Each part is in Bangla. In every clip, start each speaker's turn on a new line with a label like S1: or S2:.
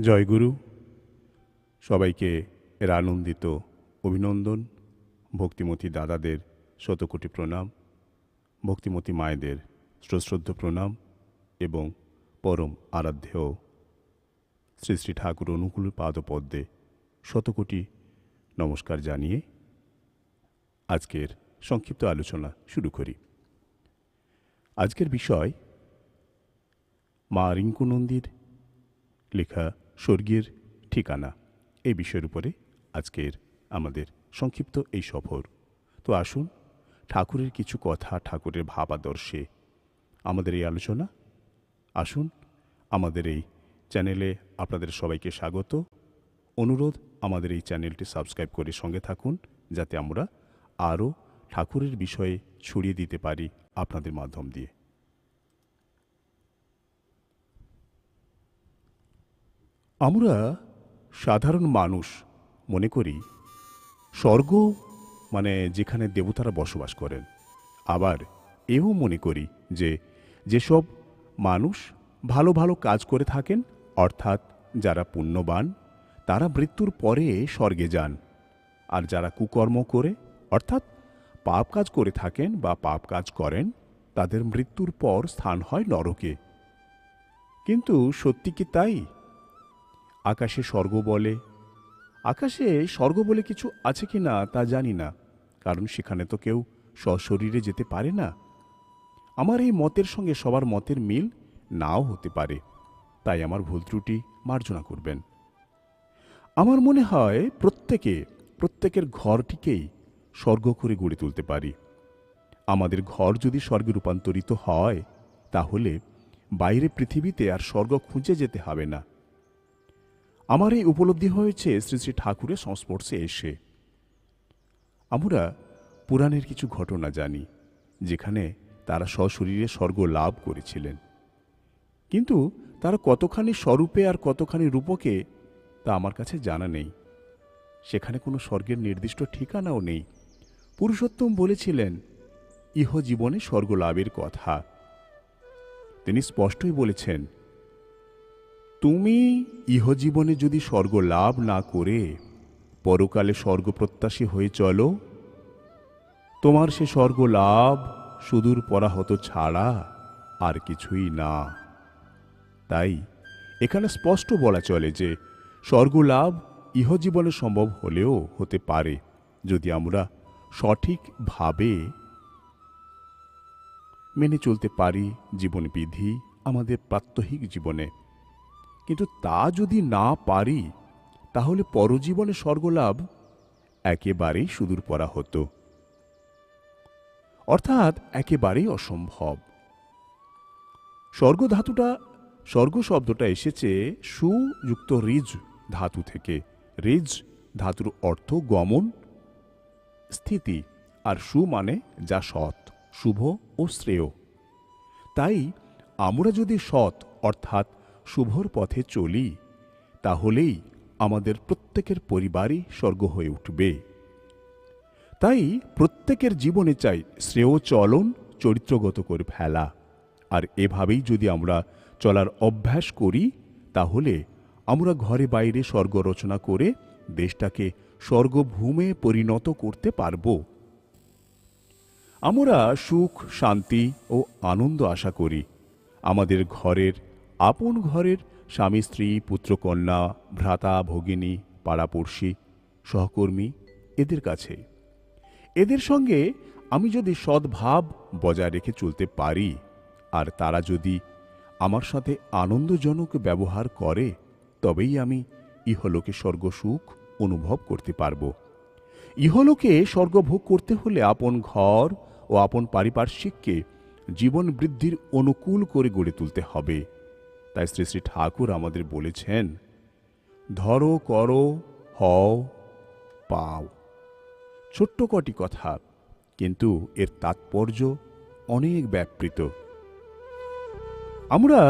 S1: জয়গুরু সবাইকে এর আনন্দিত অভিনন্দন। ভক্তিমতী দাদাদের শতকোটি প্রণাম। ভক্তিমতী মায়েদের সশ্রদ্ধ প্রণাম এবং পরম আরাধ্য শ্রী শ্রী ঠাকুর অনুকূল পাদপদ্মে শতকোটি নমস্কার জানিয়ে আজকের সংক্ষিপ্ত আলোচনা শুরু করি। আজকের বিষয় মা রিঙ্কু নন্দীর লেখা স্বর্গীর ঠিকানা। এই বিষয়ের উপরে আজকের আমাদের সংক্ষিপ্ত এই সফর। তো আসুন, ঠাকুরের কিছু কথা ঠাকুরের ভাবাদর্শে আমাদের এই আলোচনা। আসুন, আমাদের এই চ্যানেলে আপনাদের সবাইকে স্বাগত। অনুরোধ, আমাদের এই চ্যানেলটি সাবস্ক্রাইব করে সঙ্গে থাকুন, যাতে আমরা আরও ঠাকুরের বিষয়ে ছড়িয়ে দিতে পারি আপনাদের মাধ্যম দিয়ে। আমরা সাধারণ মানুষ, মনে করি, স্বর্গ মানে যেখানে দেবতারা বসবাস করেন। আবার এও মনে করি যে যেসব মানুষ ভালো ভালো কাজ করে থাকেন, অর্থাৎ যারা পুণ্যবান, তারা মৃত্যুর পরে স্বর্গে যান। আর যারা কুকর্ম করে, অর্থাৎ পাপ কাজ করে থাকেন বা পাপ কাজ করেন, তাদের মৃত্যুর পর স্থান হয় নরকে। কিন্তু সত্যি কি তাই? আকাশে স্বর্গ বলে। আকাশে স্বর্গ বলে কিছু আছে কি না তা জানি না, কারণ সেখানে তো কেউ সশরীরে যেতে পারে না। আমার এই মতের সঙ্গে সবার মতের মিল নাও হতে পারে, তাই আমার ভুল ত্রুটি মার্জনা করবেন। আমার মনে হয় প্রত্যেকে, প্রত্যেকের ঘরটিকেই স্বর্গ করে গড়ে তুলতে পারি। আমাদের ঘর যদি স্বর্গে রূপান্তরিত হয়, তাহলে বাইরে পৃথিবীতে আর স্বর্গ খুঁজে যেতে হবে না। আমার এই উপলব্ধি হয়েছে শ্রী শ্রী ঠাকুরের সংস্পর্শে এসে। আমরা পুরাণের কিছু ঘটনা জানি, যেখানে তারা সশরীরে স্বর্গ লাভ করেছিলেন। কিন্তু তারা কতখানি স্বরূপে আর কতখানি রূপকে তা আমার কাছে জানা নেই। সেখানে কোনো স্বর্গের নির্দিষ্ট ঠিকানাও নেই। পুরুষোত্তম বলেছিলেন ইহ জীবনে স্বর্গ লাভের কথা। তিনি স্পষ্টই বলেছেন তুমি ইহজীবনে যদি স্বর্গ লাভ না করে পরকালে স্বর্গ প্রত্যাশী হয়ে চলো, তোমার সে স্বর্গ লাভ সুদূর পরাহত ছাড়া আর কিছুই না। তাই এখানে স্পষ্ট বলা চলে যে স্বর্গ লাভ ইহজীবনে সম্ভব হলেও হতে পারে যদি আমরা সঠিকভাবে মেনে চলতে পারি জীবনবিধি আমাদের প্রাত্যহিক জীবনে। কিন্তু তা যদি না পারি, তাহলে পরজীবনে স্বর্গলাভ একেবারেই সুদূর পরা হতো। অর্থাৎ একেবারেই অসম্ভব। স্বর্গ ধাতুটা স্বর্গ শব্দটা এসেছে সুযুক্ত রিজ ধাতু থেকে। রিজ ধাতুর অর্থ গমন, স্থিতি, আর সু মানে যা সৎ, শুভ ও শ্রেয়। তাই আমরা যদি সৎ, অর্থাৎ শুভর পথে চলি, তাহলেই আমাদের প্রত্যেকের পরিবারই স্বর্গ হয়ে উঠবে। তাই প্রত্যেকের জীবনে চাই শ্রেয় চলন, চরিত্রগত করে ফেলা। আর এভাবেই যদি আমরা চলার অভ্যাস করি, তাহলে আমরা ঘরে বাইরে স্বর্গ রচনা করে দেশটাকে স্বর্গভূমে পরিণত করতে পারব। আমরা সুখ, শান্তি ও আনন্দ আশা করি। আমাদের ঘরের আপন ঘরের স্বামী, স্ত্রী, পুত্রকন্যা, ভ্রাতা, ভগিনী, পাড়াপড়শি, সহকর্মী এদের কাছে। এদের সঙ্গে আমি যদি সদ্ভাব বজায় রেখে চলতে পারি, আর তারা যদি আমার সাথে আনন্দজনক ব্যবহার করে, তবেই আমি ইহলোকে স্বর্গসুখ অনুভব করতে পারব। ইহলোকে স্বর্গভোগ করতে হলে আপন ঘর ও আপন পারিপার্শ্বিককে জীবন বৃদ্ধির অনুকূল করে গড়ে তুলতে হবে। তাই শ্রী শ্রী ঠাকুর আমাদের বলেছেন, ধরো, করো, হও, পাও। ছোট্ট কটি কথা, কিন্তু এর তাৎপর্য অনেক ব্যাপৃত। আমরা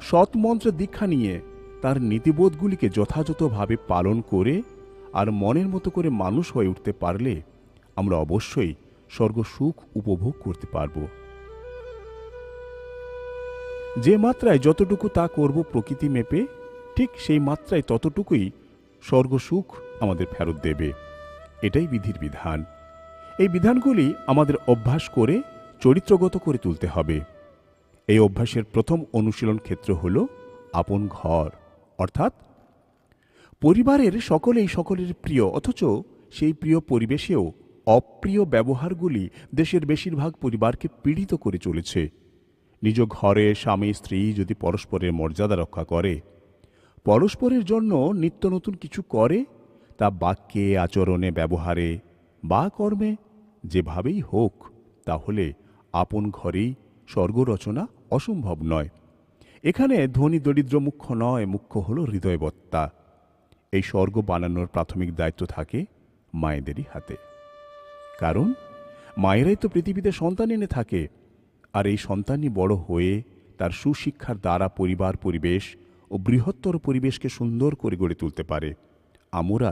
S1: সৎমন্ত্রের দীক্ষা নিয়ে তার নীতিবোধগুলিকে যথাযথভাবে পালন করে আর মনের মতো করে মানুষ হয়ে উঠতে পারলে আমরা অবশ্যই স্বর্গ সুখ উপভোগ করতে পারব। যে মাত্রায় যতটুকু তা করব প্রকৃতি মেপে, ঠিক সেই মাত্রায় ততটুকুই স্বর্গসুখ আমাদের ফেরত দেবে। এটাই বিধির বিধান। এই বিধানগুলি আমাদের অভ্যাস করে, চরিত্রগত করে তুলতে হবে। এই অভ্যাসের প্রথম অনুশীলন ক্ষেত্র হল আপন ঘর, অর্থাৎ পরিবারের সকলেই সকলের প্রিয়, অথচ সেই প্রিয় পরিবেশেও অপ্রিয় ব্যবহারগুলি দেশের বেশিরভাগ পরিবারকে পীড়িত করে চলেছে। নিজ ঘরে স্বামী, স্ত্রী যদি পরস্পরের মর্যাদা রক্ষা করে, পরস্পরের জন্য নিত্য নতুন কিছু করে, তা বাক্যে, আচরণে, ব্যবহারে বা কর্মে যেভাবেই হোক, তাহলে আপন ঘরেই স্বর্গরচনা অসম্ভব নয়। এখানে ধনী, দরিদ্র মুখ্য নয়, মুখ্য হল হৃদয়বত্তা। এই স্বর্গ বানানোর প্রাথমিক দায়িত্ব থাকে মায়েদেরই হাতে। কারণ মায়েরাই তো পৃথিবীতে সন্তান এনে থাকে। আর এই সন্তানই বড় হয়ে তার সুশিক্ষার দ্বারা পরিবার পরিবেশ ও বৃহত্তর পরিবেশকে সুন্দর করে গড়ে তুলতে পারে। আমরা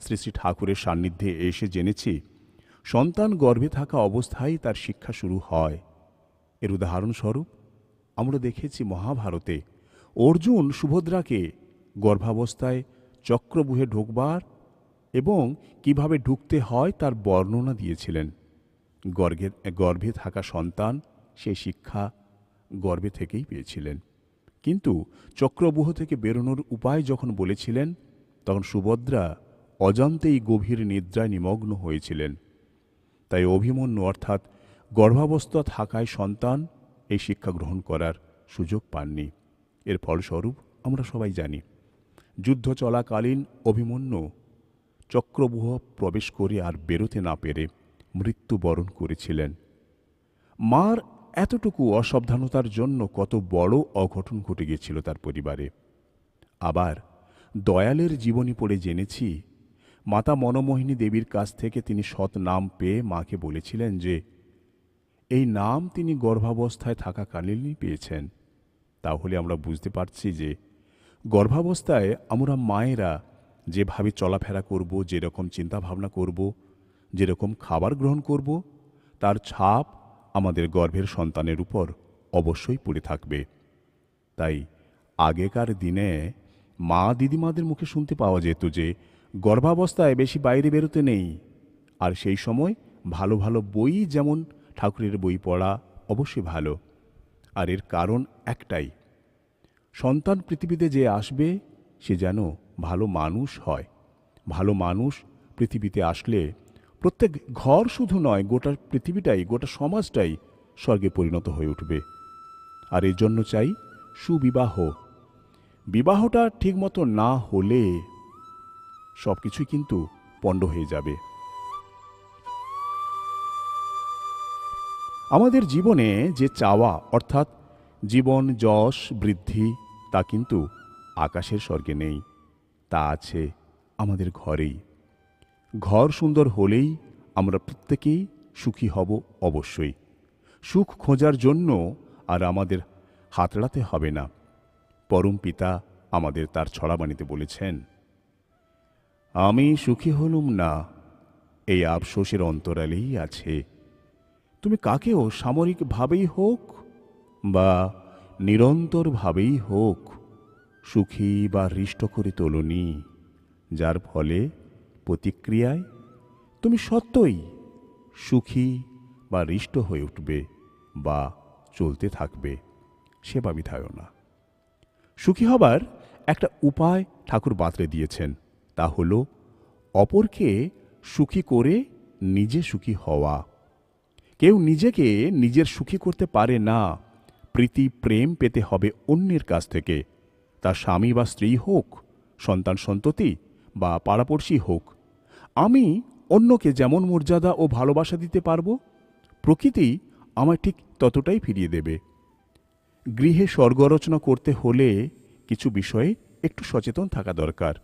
S1: শ্রী শ্রী ঠাকুরের সান্নিধ্যে এসে জেনেছি, সন্তান গর্ভে থাকা অবস্থায় তার শিক্ষা শুরু হয়। এর উদাহরণস্বরূপ, আমরা দেখেছি মহাভারতে অর্জুন সুভদ্রাকে গর্ভাবস্থায় চক্রবুহে ঢোকবার এবং কীভাবে ঢুকতে হয় তার বর্ণনা দিয়েছিলেন। গর্ভে গর্ভে থাকা সন্তান সেই শিক্ষা গর্ভে থেকেই পেয়েছিলেন। কিন্তু চক্রবুহ থেকে বেরোনোর উপায় যখন বলেছিলেন, তখন সুভদ্রা অজান্তেই গভীর নিদ্রায় নিমগ্ন হয়েছিলেন। তাই অভিমন্যু অর্থাৎ গর্ভাবস্থা থাকায় সন্তান এই শিক্ষা গ্রহণ করার সুযোগ পাননি। এর ফলস্বরূপ আমরা সবাই জানি, যুদ্ধ চলাকালীন অভিমন্যু চক্রবুহ প্রবেশ করে আর বেরোতে না পেরে মৃত্যুবরণ করেছিলেন। মার এতটুকু অসাবধানতার জন্য কত বড় অঘটন ঘটে গিয়েছিল তার পরিবারে। আবার দয়ালের জীবনী পড়ে জেনেছি, মাতা মনমোহিনী দেবীর কাছ থেকে তিনি সৎ নাম পেয়ে মাকে বলেছিলেন যে, এই নাম তিনি গর্ভাবস্থায় থাকাকালীনই পেয়েছেন। তাহলে আমরা বুঝতে পারছি যে, গর্ভাবস্থায় আমরা মায়েরা যেভাবে চলাফেরা করব, যেরকম চিন্তাভাবনা করব, যেরকম খাবার গ্রহণ করব, তার ছাপ আমাদের গর্ভের সন্তানের উপর অবশ্যই পড়ে থাকবে। তাই আগেকার দিনে মা দিদিমাদের মুখে শুনতে পাওয়া যেত যে, গর্ভাবস্থায় বেশি বাইরে বেরোতে নেই। আর সেই সময় ভালো ভালো বই যেমন ঠাকুরের বই পড়া অবশ্যই ভালো। আর এর কারণ একটাই, সন্তান পৃথিবীতে যে আসবে, সে যেন ভালো মানুষ হয়। ভালো মানুষ পৃথিবীতে আসলে প্রত্যেক ঘর শুধু নয়, গোটা পৃথিবীটাই, গোটা সমাজটাই স্বর্গে পরিণত হয়ে উঠবে। আর এর জন্য চাই সুবিবাহ। বিবাহটা ঠিকমতো না হলে সব কিছুই কিন্তু পণ্ড হয়ে যাবে। আমাদের জীবনে যে চাওয়া, অর্থাৎ জীবন, যশ, বৃদ্ধি, তা কিন্তু আকাশের স্বর্গে নেই। তা আছে আমাদের ঘরেই। ঘর সুন্দর হলেই আমরা প্রত্যেকেই সুখী হব অবশ্যই। সুখ খোঁজার জন্য আর আমাদের হাতড়াতে হবে না। পরম পিতা আমাদের তার ছড়াবাণীতে বলেছেন, আমি সুখী হলুম না, এই আফসোসের অন্তরালেই আছে। তুমি কাকেও সামরিকভাবেই হোক বা নিরন্তরভাবেই হোক, সুখী বা হৃষ্ট করে তোলনি, যার ফলে প্রতিক্রিয়ায় তুমি সত্যই সুখী বা হৃষ্ট হয়ে উঠবে বা চলতে থাকবে সেবা বিধায় না। সুখী হবার একটা উপায় ঠাকুর বাতলে দিয়েছেন, তা হল অপরকে সুখী করে নিজে সুখী হওয়া। কেউ নিজেকে নিজের সুখী করতে পারে না, প্রীতি, প্রেম পেতে হবে অন্যের কাছ থেকে। তা স্বামী বা স্ত্রী হোক, সন্তান সন্ততি বা পাড়াপড়শি হোক, আমি অন্যকে যেমন মর্যাদা ও ভালোবাসা দিতে পারব, প্রকৃতি আমায় ঠিক ততটাই ফিরিয়ে দেবে। গৃহে স্বর্গরচনা করতে হলে কিছু বিষয়ে একটু সচেতন থাকা দরকার।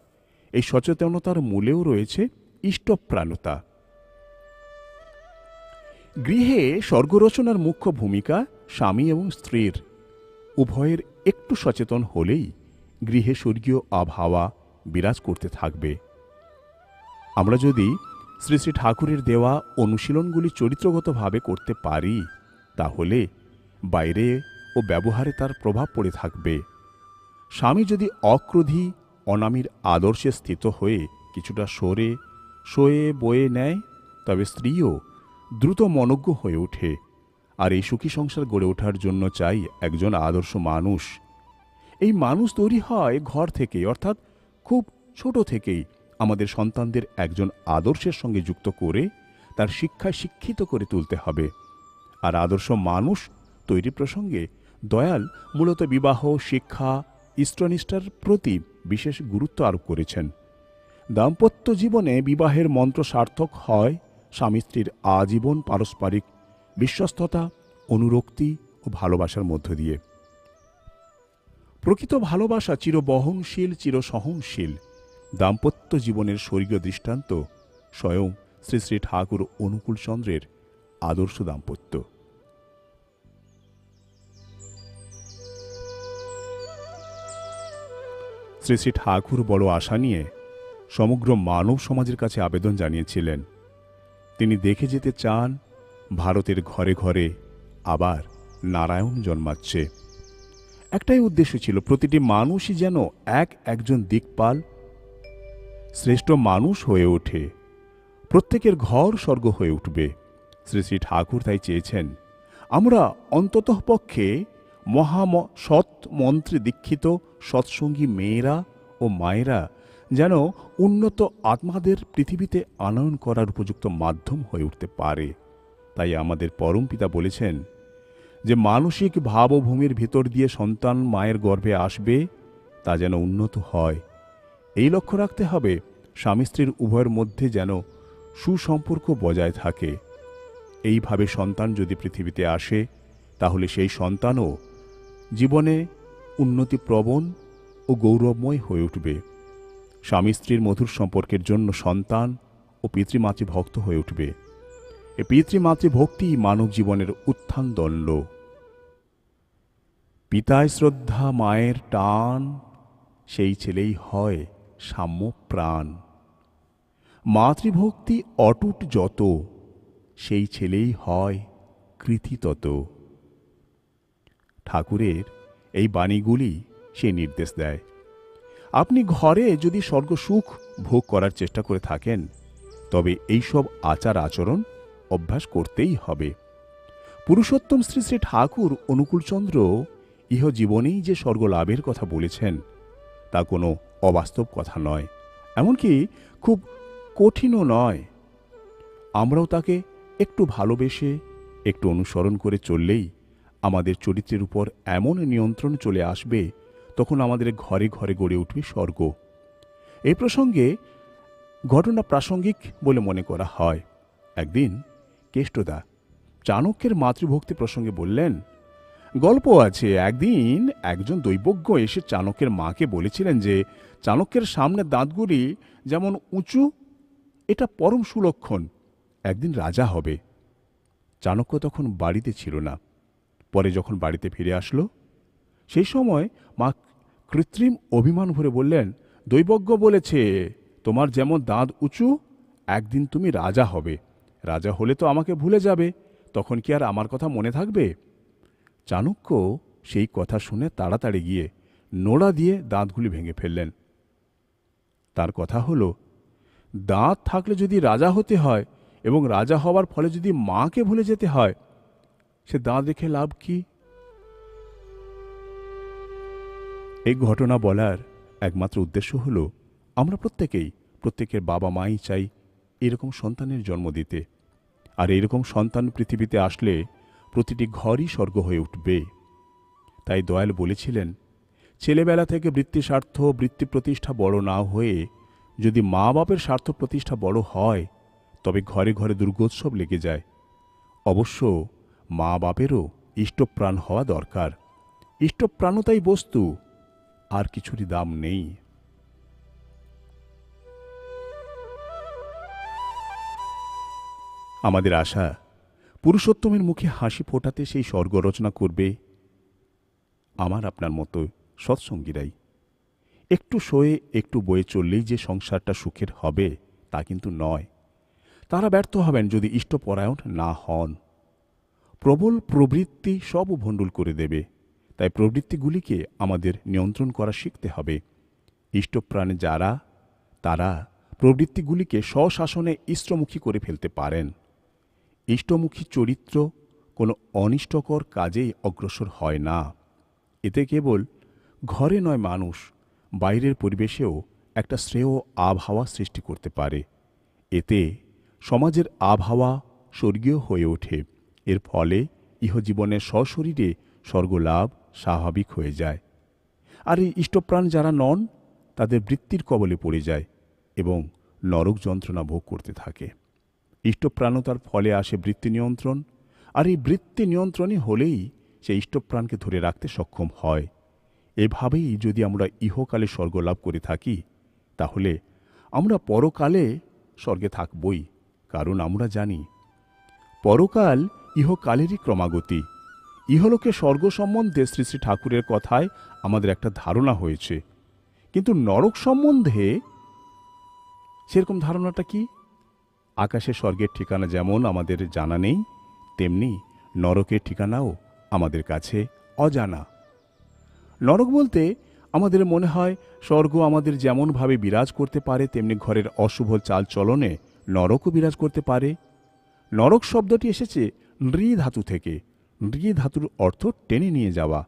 S1: এই সচেতনতার মূলেও রয়েছে ইষ্টপ্রাণতা। গৃহে স্বর্গরচনার মুখ্য ভূমিকা স্বামী এবং স্ত্রীর। উভয়ের একটু সচেতন হলেই গৃহে স্বর্গীয় আবহাওয়া বিরাজ করতে থাকবে। আমরা যদি শ্রী শ্রী ঠাকুরের দেওয়া অনুশীলনগুলি চরিত্রগতভাবে করতে পারি, তাহলে বাইরে ও ব্যবহারে তার প্রভাব পড়ে থাকবে। স্বামী যদি অক্রোধী, অনামীর আদর্শে স্থিত হয়ে কিছুটা সরে, শোয়ে, বয়ে নেয়, তবে স্ত্রীও দ্রুত মনজ্ঞ হয়ে ওঠে। আর এই সুখী সংসার গড়ে ওঠার জন্য চাই একজন আদর্শ মানুষ। এই মানুষ তৈরি হয় ঘর থেকে, অর্থাৎ খুব ছোট থেকেই আমাদের সন্তানদের একজন আদর্শের সঙ্গে যুক্ত করে তার শিক্ষায় শিক্ষিত করে তুলতে হবে। আর আদর্শ মানুষ তৈরি প্রসঙ্গে দয়াল মূলত বিবাহ, শিক্ষা, ইষ্টনিষ্ঠার প্রতি বিশেষ গুরুত্ব আরোপ করেছেন। দাম্পত্য জীবনে বিবাহের মন্ত্র সার্থক হয়, স্বামী স্ত্রীর আজীবন পারস্পরিক বিশ্বস্ততা, অনুরক্তি ও ভালোবাসার মধ্য দিয়ে। প্রকৃত ভালোবাসা চিরবহনশীল, চিরসহনশীল। দাম্পত্য জীবনের স্বর্গীয় দৃষ্টান্ত স্বয়ং শ্রী শ্রী ঠাকুর অনুকূলচন্দ্রের আদর্শ দাম্পত্য। শ্রী শ্রী ঠাকুর বড় আশা নিয়ে সমগ্র মানব সমাজের কাছে আবেদন জানিয়েছিলেন। তিনি দেখে যেতে চান, ভারতের ঘরে ঘরে আবার নারায়ণ জন্মাচ্ছে। একটাই উদ্দেশ্য ছিল, প্রতিটি মানুষই যেন এক একজন দিকপাল, শ্রেষ্ঠ মানুষ হয়ে ওঠে। প্রত্যেকের ঘর স্বর্গ হয়ে উঠবে। শ্রী শ্রী ঠাকুর তাই চেয়েছেন। আমরা অন্ততঃপক্ষে মহাম, সৎ মন্ত্রে দীক্ষিত, সৎসঙ্গী মেয়েরা ও মায়েরা যেন উন্নত আত্মাদের পৃথিবীতে আনয়ন করার উপযুক্ত মাধ্যম হয়ে উঠতে পারে। তাই আমাদের পরম পিতা বলেছেন যে মানসিক ভাবভূমির ভিতর দিয়ে সন্তান মায়ের গর্ভে আসবে, তা যেন উন্নত হয়। এই লক্ষ্য রাখতে হবে, স্বামী স্ত্রীর উভয়ের মধ্যে যেন সুসম্পর্ক বজায় থাকে। এইভাবে সন্তান যদি পৃথিবীতে আসে, তাহলে সেই সন্তানও জীবনে উন্নতিপ্রবণ ও গৌরবময় হয়ে উঠবে। স্বামী স্ত্রীর মধুর সম্পর্কের জন্য সন্তান ও পিতৃমাতৃ ভক্ত হয়ে উঠবে। এ পিতৃমাতৃ ভক্তি মানব জীবনের উত্থান দণ্ড পিতায় শ্রদ্ধা, মায়ের টান, সেই ছেলেই হয় সাম্য প্রাণ মাতৃভক্তি অটুট যত, সেই ছেলেই হয় কৃতি তত ঠাকুরের এই বাণীগুলি সে নির্দেশ দেয়। আপনি ঘরে যদি স্বর্গ সুখ ভোগ করার চেষ্টা করে থাকেন, তবে এইসব আচার আচরণ অভ্যাস করতেই হবে। পুরুষোত্তম শ্রী শ্রী ঠাকুর অনুকূলচন্দ্র ইহ জীবনেই যে স্বর্গ লাভের কথা বলেছেন, তা কোনো অবাস্তব কথা নয়, এমনকি খুব কঠিনও নয়। আমরাও তাকে একটু ভালোবেসে, একটু অনুসরণ করে চললেই আমাদের চরিত্রের উপর এমন নিয়ন্ত্রণ চলে আসবে, তখন আমাদের ঘরে ঘরে গড়ে উঠবে স্বর্গ। এই প্রসঙ্গে ঘটনা প্রাসঙ্গিক বলে মনে করা হয়। একদিন কেষ্টদা চাণক্যের মাতৃভক্তি প্রসঙ্গে বললেন, গল্প আছে, একদিন একজন দৈবজ্ঞ এসে চাণক্যের মাকে বলেছিলেন যে, চাণক্যের সামনে দাঁতগুলি যেমন উঁচু, এটা পরম সুলক্ষণ, একদিন রাজা হবে। চাণক্য তখন বাড়িতে ছিল না। পরে যখন বাড়িতে ফিরে আসলো, সেই সময় মা কৃত্রিম অভিমান ভরে বললেন, দৈবজ্ঞ বলেছে, তোমার যেমন দাঁত উঁচু, একদিন তুমি রাজা হবে। রাজা হলে তো আমাকে ভুলে যাবে, তখন কি আর আমার কথা মনে থাকবে? চাণক্য সেই কথা শুনে তাড়াতাড়ি গিয়ে নোড়া দিয়ে দাঁতগুলি ভেঙে ফেললেন। তার কথা হল, দাঁত থাকলে যদি রাজা হতে হয় এবং রাজা হওয়ার ফলে যদি মাকে ভুলে যেতে হয়, সে দাঁত রেখে লাভ কি? এই ঘটনা বলার একমাত্র উদ্দেশ্য হল, আমরা প্রত্যেকেই প্রত্যেকের বাবা মাই চাই এরকম সন্তানের জন্ম দিতে। আর এরকম সন্তান পৃথিবীতে আসলে প্রতিটি ঘরই স্বর্গ হয়ে উঠবে। তাই দয়াল বলেছিলেন, ছেলেবেলা থেকে বৃত্তি স্বার্থ বৃত্তি প্রতিষ্ঠা বড় না হয়ে যদি মা বাপের স্বার্থ প্রতিষ্ঠা বড় হয়, তবে ঘরে ঘরে দুর্গোৎসব লেগে যায়। অবশ্য মা বাপেরও ইষ্টপ্রাণ হওয়া দরকার। ইষ্টপ্রাণতাই বস্তু, আর কিছুরই দাম নেই। আমাদের আশা, পুরুষোত্তমের মুখে হাসি ফোটাতে সেই স্বর্গ রচনা করবে আমার আপনার মতো সৎসঙ্গীরাই। একটু শোয়ে, একটু বয়ে চললেই যে সংসারটা সুখের হবে তা কিন্তু নয়। তারা ব্যর্থ হবেন যদি ইষ্টপরায়ণ না হন। প্রবল প্রবৃত্তি সব ভণ্ডুল করে দেবে। তাই প্রবৃত্তিগুলিকে আমাদের নিয়ন্ত্রণ করা শিখতে হবে। ইষ্টপ্রাণে যারা, তারা প্রবৃত্তিগুলিকে স্বশাসনে ইষ্টমুখী করে ফেলতে পারেন। ইষ্টমুখী চরিত্র কোনো অনিষ্টকর কাজেই অগ্রসর হয় না। এতে কেবল ঘরে নয় মানুষ, বাইরের পরিবেশেও একটা শ্রেয় আবহাওয়া সৃষ্টি করতে পারে। এতে সমাজের আবহাওয়া স্বর্গীয় হয়ে ওঠে। এর ফলে ইহজীবনের সশরীরে স্বর্গলাভ স্বাভাবিক হয়ে যায়। আর এই ইষ্টপ্রাণ যারা নন, তাদের বৃত্তির কবলে পড়ে যায় এবং নরক যন্ত্রণা ভোগ করতে থাকে। ইষ্টপ্রাণতার ফলে আসে বৃত্তি নিয়ন্ত্রণ, আর এই বৃত্তি নিয়ন্ত্রণই হলেই সে ইষ্টপ্রাণকে ধরে রাখতে সক্ষম হয়। এভাবেই যদি আমরা ইহকালে স্বর্গ লাভ করে থাকি, তাহলে আমরা পরকালে স্বর্গে থাকবই, কারণ আমরা জানি, পরকাল ইহকালেরই ক্রমাগতি। ইহলোকে স্বর্গ সম্বন্ধে শ্রী শ্রী ঠাকুরের কথায় আমাদের একটা ধারণা হয়েছে। কিন্তু নরক সম্বন্ধে সেরকম ধারণাটা কি? আকাশে স্বর্গের ঠিকানা যেমন আমাদের জানা নেই, তেমনি নরকের ঠিকানাও আমাদের কাছে অজানা। নরক বলতে আমাদের মনে হয় স্বর্গ আমাদের যেমনভাবে বিরাজ করতে পারে, তেমনি ঘরের অশুভ চাল চলনে নরকও বিরাজ করতে পারে। নরক শব্দটি এসেছে নৃ ধাতু থেকে। নৃ ধাতুর অর্থ টেনে নিয়ে যাওয়া।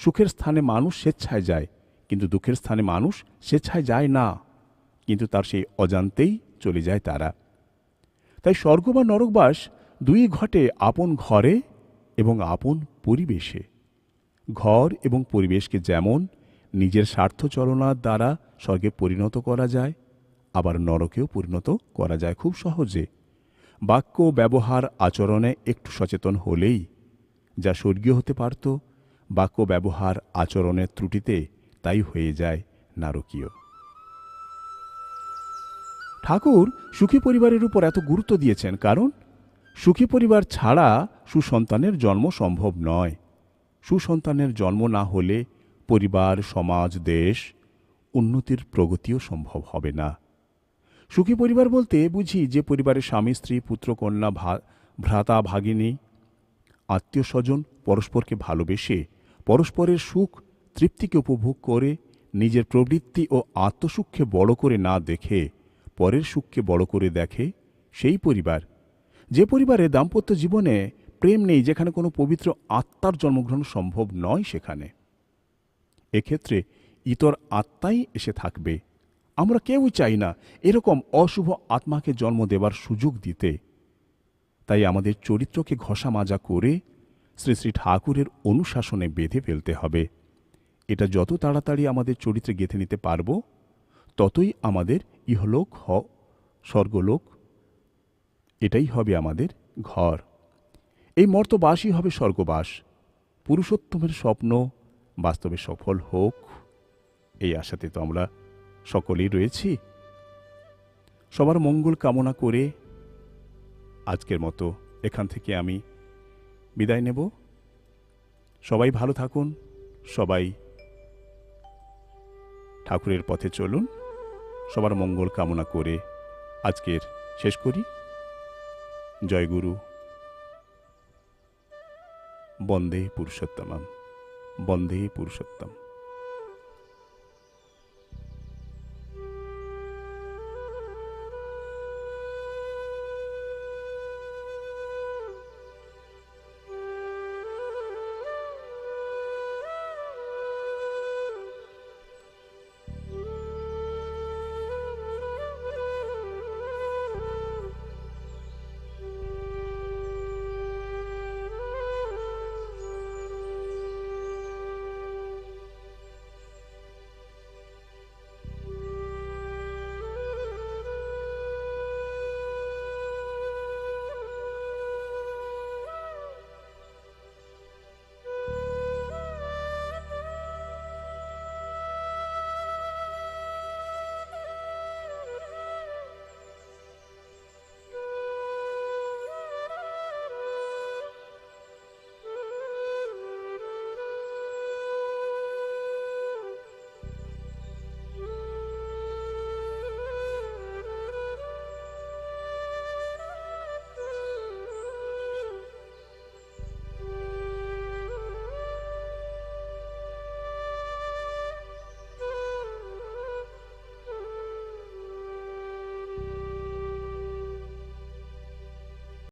S1: সুখের স্থানে মানুষ স্বেচ্ছায় যায়, কিন্তু দুঃখের স্থানে মানুষ স্বেচ্ছায় যায় না। কিন্তু তার সেই অজান্তেই চলে যায় তারা। তাই স্বর্গ বা নরকবাস দুই ঘটে আপন ঘরে এবং আপন পরিবেশে। ঘর এবং পরিবেশকে যেমন নিজের স্বার্থ চলনার দ্বারা স্বর্গে পরিণত করা যায়, আবার নরকেও পরিণত করা যায় খুব সহজে। বাক্য ব্যবহার আচরণে একটু সচেতন হলেই যা স্বর্গীয় হতে পারত, বাক্য ব্যবহার আচরণের ত্রুটিতে তাই হয়ে যায় নারকীয়। ঠাকুর সুখী পরিবারের উপর এত গুরুত্ব দিয়েছেন, কারণ সুখী পরিবার ছাড়া সুসন্তানের জন্ম সম্ভব নয়। সুসন্তানের জন্ম না হলে পরিবার, সমাজ, দেশ উন্নতির প্রগতিও সম্ভব হবে না। সুখী পরিবার বলতে বুঝি যে পরিবারের স্বামী, স্ত্রী, পুত্র, কন্যা ভ্রাতা, ভাগিনী আত্মীয় স্বজন পরস্পরকে ভালোবেসে পরস্পরের সুখ তৃপ্তিকে উপভোগ করে, নিজের প্রবৃত্তি ও আত্মসুখকে বড় করে না দেখে পরের সুখকে বড় করে দেখে সেই পরিবার। যে পরিবারে দাম্পত্য জীবনে প্রেম নেই, যেখানে কোনো পবিত্র আত্মার জন্মগ্রহণ সম্ভব নয় সেখানে। এক্ষেত্রে ইতর আত্মাই এসে থাকবে। আমরা কেউ চাই না এরকম অশুভ আত্মাকে জন্ম দেবার সুযোগ দিতে। তাই আমাদের চরিত্রকে ঘষা মাজা করে শ্রী শ্রী ঠাকুরের অনুশাসনে বেঁধে ফেলতে হবে। এটা যত তাড়াতাড়ি আমাদের চরিত্রে গেঁথে নিতে পারব ততই আমাদের ইহলোক হ, স্বর্গলোক। এটাই হবে আমাদের ঘর। এই মর্তবাসই হবে স্বর্গবাস। পুরুষোত্তমের স্বপ্ন বাস্তবে সফল হোক, এই আশাতে তো আমরা সকলেই রয়েছি। সবার মঙ্গল কামনা করে আজকের মতো এখান থেকে আমি বিদায় নেব। সবাই ভালো থাকুন, সবাই ঠাকুরের পথে চলুন। সবার মঙ্গল কামনা করে আজকের শেষ করি। জয়গুরু বন্দে পুরুষোত্তম বন্দে পুরুষোত্তম।